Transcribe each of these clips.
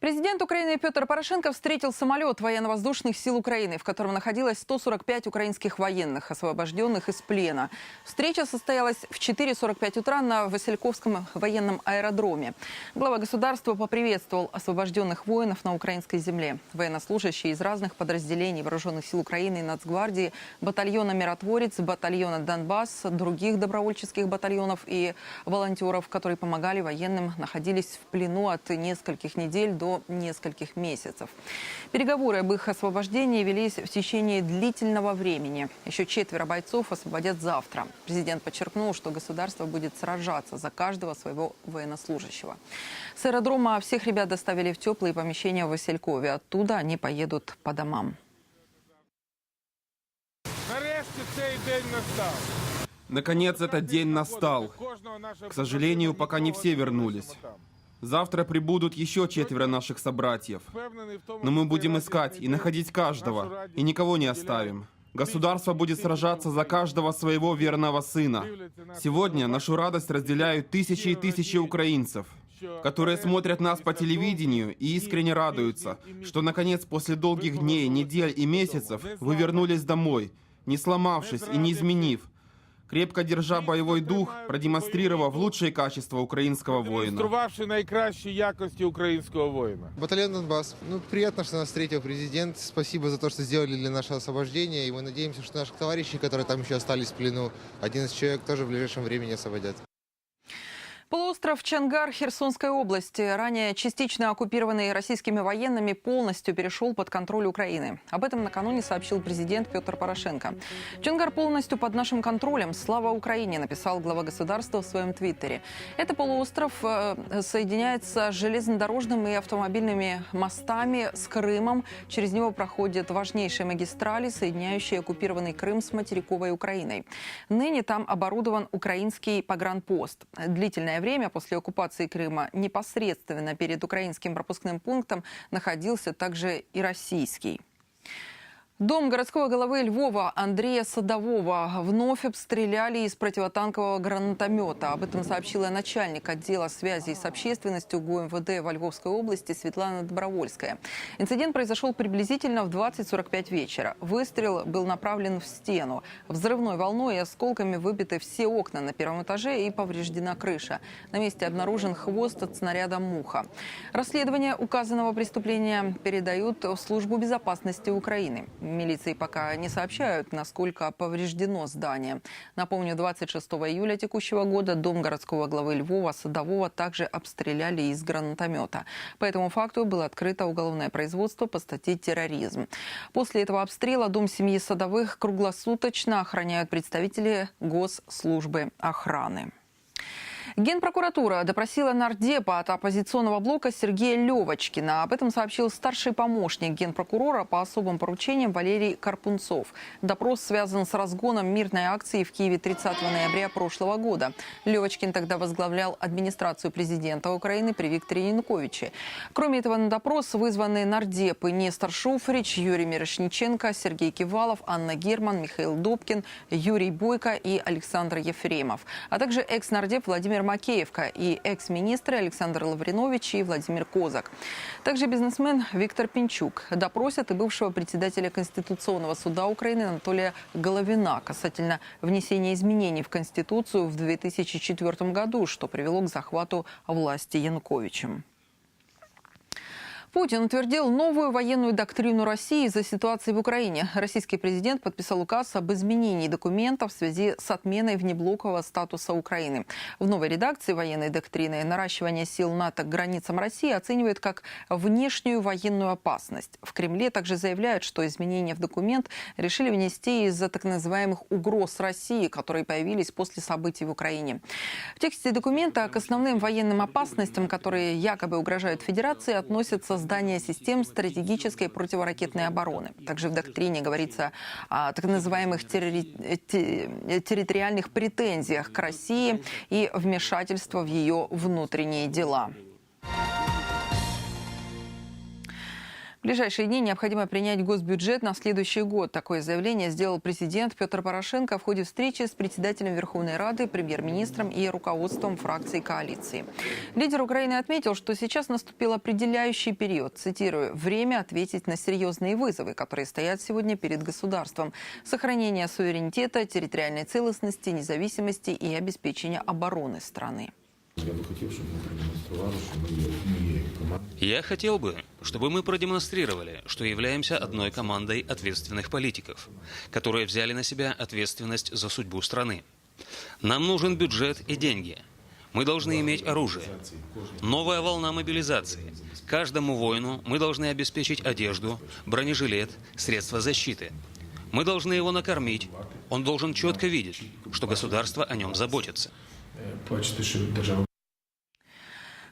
Президент Украины Петр Порошенко встретил самолет военно-воздушных сил Украины, в котором находилось 145 украинских военных, освобожденных из плена. Встреча состоялась в 4.45 утра на Васильковском военном аэродроме. Глава государства поприветствовал освобожденных воинов на украинской земле. Военнослужащие из разных подразделений вооруженных сил Украины и Нацгвардии, батальона «Миротворец», батальона «Донбасс», других добровольческих батальонов и волонтеров, которые помогали военным, находились в плену от нескольких недель до нескольких месяцев. Переговоры об их освобождении велись в течение длительного времени. Еще четверо бойцов освободят завтра. Президент подчеркнул, что государство будет сражаться за каждого своего военнослужащего. С аэродрома всех ребят доставили в теплые помещения в Василькове. Оттуда они поедут по домам. Нарешті цей день настав. Наконец этот день настал. К сожалению, пока не все вернулись. Завтра прибудут еще четверо наших собратьев. Но мы будем искать и находить каждого, и никого не оставим. Государство будет сражаться за каждого своего верного сына. Сегодня нашу радость разделяют тысячи и тысячи украинцев, которые смотрят нас по телевидению и искренне радуются, что наконец после долгих дней, недель и месяцев вы вернулись домой, не сломавшись и не изменив, крепко держа боевой дух, продемонстрировав лучшие качества украинского воина. Демонструвавши найкращі якості українського воїна. Батальон Донбасс. Ну, приятно, что нас встретил президент. Спасибо за то, что сделали для нашего освобождения. И мы надеемся, что наших товарищей, которые там еще остались в плену, 11 человек, тоже в ближайшем времени освободят. Полуостров Чангар Херсонской области, ранее частично оккупированный российскими военными, полностью перешел под контроль Украины. Об этом накануне сообщил президент Петр Порошенко. Чангар полностью под нашим контролем. Слава Украине, написал глава государства в своем твиттере. Это полуостров э, соединяется с железнодорожными и автомобильными мостами с Крымом. Через него проходят важнейшие магистрали, соединяющие оккупированный Крым с материковой Украиной. Ныне там оборудован украинский погранпост. Длительное время после оккупации Крыма непосредственно перед украинским пропускным пунктом находился также и российский. Дом городского головы Львова Андрея Садового вновь обстреляли из противотанкового гранатомета. Об этом сообщила начальник отдела связи с общественностью ГУМВД во Львовской области Светлана Добровольская. Инцидент произошел приблизительно в 20.45 вечера. Выстрел был направлен в стену. Взрывной волной и осколками выбиты все окна на первом этаже и повреждена крыша. На месте обнаружен хвост от снаряда «Муха». Расследование указанного преступления передают в Службу безопасности Украины. Милиции пока не сообщают, насколько повреждено здание. Напомню, 26 июля текущего года дом городского главы Львова Садового также обстреляли из гранатомета. По этому факту было открыто уголовное производство по статье «Терроризм». После этого обстрела дом семьи Садовых круглосуточно охраняют представители Госслужбы охраны. Генпрокуратура допросила нардепа от оппозиционного блока Сергея Левочкина. Об этом сообщил старший помощник генпрокурора по особым поручениям Валерий Карпунцов. Допрос связан с разгоном мирной акции в Киеве 30 ноября прошлого года. Левочкин тогда возглавлял администрацию президента Украины при Викторе Януковиче. Кроме этого, на допрос вызваны нардепы Нестор Шуфрич, Юрий Мирошниченко, Сергей Кивалов, Анна Герман, Михаил Добкин, Юрий Бойко и Александр Ефремов, а также экс-нардеп Владимир Макеевка и экс-министры Александр Лавринович и Владимир Козак. Также бизнесмен Виктор Пинчук. Допросят и бывшего председателя Конституционного суда Украины Анатолия Головина касательно внесения изменений в Конституцию в 2004 году, что привело к захвату власти Януковичем. Путин утвердил новую военную доктрину России из-за ситуации в Украине. Российский президент подписал указ об изменении документов в связи с отменой внеблокового статуса Украины. В новой редакции военной доктрины наращивание сил НАТО к границам России оценивают как внешнюю военную опасность. В Кремле также заявляют, что изменения в документ решили внести из-за так называемых угроз России, которые появились после событий в Украине. В тексте документа к основным военным опасностям, которые якобы угрожают Федерации, относятся создания систем стратегической противоракетной обороны. Также в доктрине говорится о так называемых терри- те- территориальных претензиях к России и вмешательство в ее внутренние дела. В ближайшие дни необходимо принять госбюджет на следующий год. Такое заявление сделал президент Петр Порошенко в ходе встречи с председателем Верховной Рады, премьер-министром и руководством фракции коалиции. Лидер Украины отметил, что сейчас наступил определяющий период, цитирую, «время ответить на серьезные вызовы, которые стоят сегодня перед государством. Сохранение суверенитета, территориальной целостности, независимости и обеспечение обороны страны». Я би хотів, щоб ми продемонстрували, що ми є однією командою. Я хотел бы, чтобы мы продемонстрировали, что являемся одной командой ответственных политиков, которые взяли на себя ответственность за судьбу страны. Нам нужен бюджет и деньги. Мы должны иметь оружие. Новая волна мобилизации. Каждому воину мы должны обеспечить одежду, бронежилет, средства защиты. Мы должны его накормить. Он должен четко видеть, что государство о нем заботится.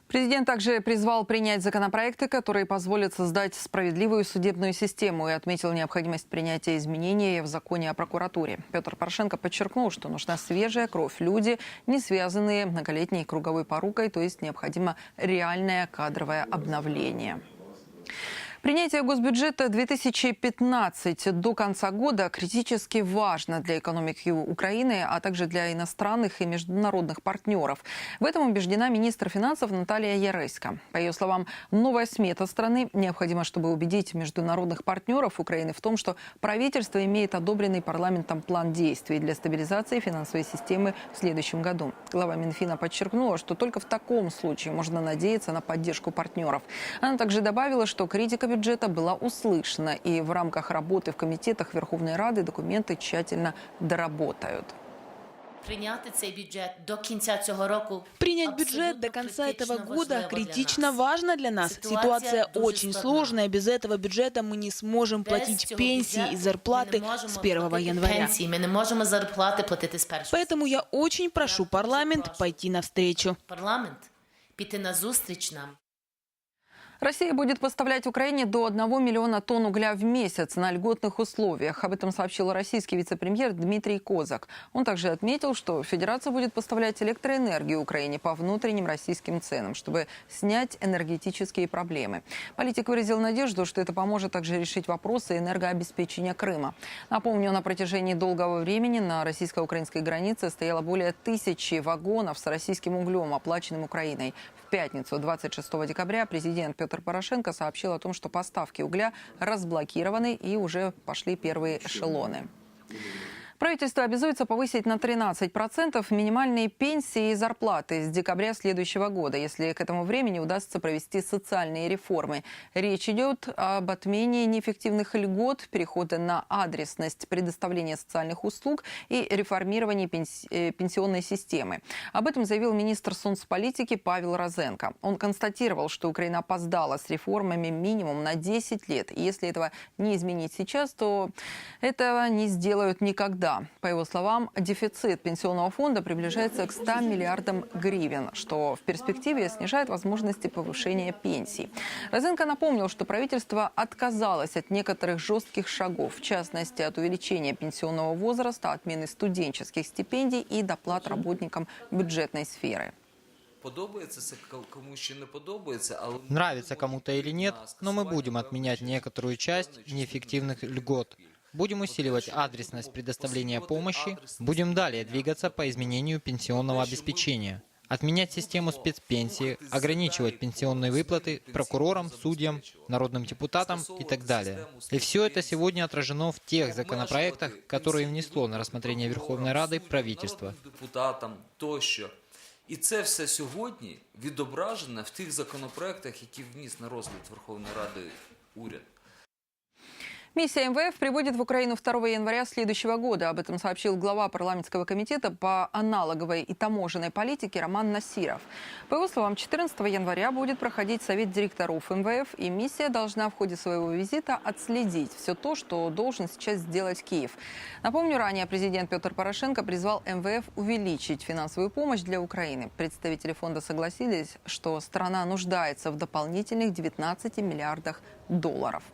Президент также призвал принять законопроекты, которые позволят создать справедливую судебную систему и отметил необходимость принятия изменений в законе о прокуратуре. Петр Порошенко подчеркнул, что нужна свежая кровь, люди, не связанные многолетней круговой порукой, то есть необходимо реальное кадровое обновление. Принятие госбюджета 2015 до конца года критически важно для экономики Украины, а также для иностранных и международных партнеров. В этом убеждена министр финансов Наталья Яреська. По ее словам, новая смета страны необходима, чтобы убедить международных партнеров Украины в том, что правительство имеет одобренный парламентом план действий для стабилизации финансовой системы в следующем году. Глава Минфина подчеркнула, что только в таком случае можно надеяться на поддержку партнеров. Она также добавила, что критика бюджета была услышана, и в рамках работы в комитетах Верховной Рады документы тщательно доработают. Прийняти цей бюджет до кінця цього року. Принять абсолютно бюджет до конца критично этого года важливо для критично нас. важно для нас. Ситуация Ситуация дуже очень складна. сложная. Без этого бюджета мы не сможем Без платить цього пенсии бюджету и ми зарплаты не можемо с 1 платити января. Пенсії. Ми не можемо зарплати платити з першого. Поэтому я очень прошу парламент пойти навстречу. Парламент піти на зустріч нам. Россия будет поставлять Украине до 1 миллиона тонн угля в месяц на льготных условиях. Об этом сообщил российский вице-премьер Дмитрий Козак. Он также отметил, что Федерация будет поставлять электроэнергию Украине по внутренним российским ценам, чтобы снять энергетические проблемы. Политик выразил надежду, что это поможет также решить вопросы энергообеспечения Крыма. Напомню, на протяжении долгого времени на российско-украинской границе стояло более тысячи вагонов с российским углем, оплаченным Украиной. Пятницу, 26 декабря, президент Петр Порошенко сообщил о том, что поставки угля разблокированы и уже пошли первые эшелоны. Правительство обязуется повысить на 13% минимальные пенсии и зарплаты с декабря следующего года, если к этому времени удастся провести социальные реформы. Речь идет об отмене неэффективных льгот, перехода на адресность предоставления социальных услуг и реформировании э, пенсионной системы. Об этом заявил министр соцполитики Павел Розенко. Он констатировал, что Украина опоздала с реформами минимум на 10 лет. И если этого не изменить сейчас, то этого не сделают никогда. По его словам, дефицит пенсионного фонда приближается к 100 миллиардам гривен, что в перспективе снижает возможности повышения пенсий. Розенко напомнил, что правительство отказалось от некоторых жестких шагов, в частности, от увеличения пенсионного возраста, отмены студенческих стипендий и доплат работникам бюджетной сферы. Але Нравится кому-то или нет, но мы будем отменять некоторую часть неэффективных льгот. Будем усиливать адресность предоставления помощи, будем далее двигаться по изменению пенсионного обеспечения. Отменять систему спецпенсии, ограничивать пенсионные выплаты прокурорам, судьям, народным депутатам и так далее. И все это сегодня отражено в тех законопроектах, которые внесло на рассмотрение Верховной Рады правительство. народним депутатам тощо. І це все сьогодні відображено в тих законопроектах, які вніс на розгляд Верховної Ради уряд. Миссия МВФ прибудет в Украину 2 января следующего года. Об этом сообщил глава парламентского комитета по аналоговой и таможенной политике Роман Насиров. По его словам, 14 января будет проходить совет директоров МВФ, и миссия должна в ходе своего визита отследить все то, что должен сейчас сделать Киев. Напомню, ранее президент Петр Порошенко призвал МВФ увеличить финансовую помощь для Украины. Представители фонда согласились, что страна нуждается в дополнительных 19 миллиардах долларов.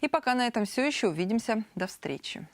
И пока на этом все еще. Увидимся. До встречи.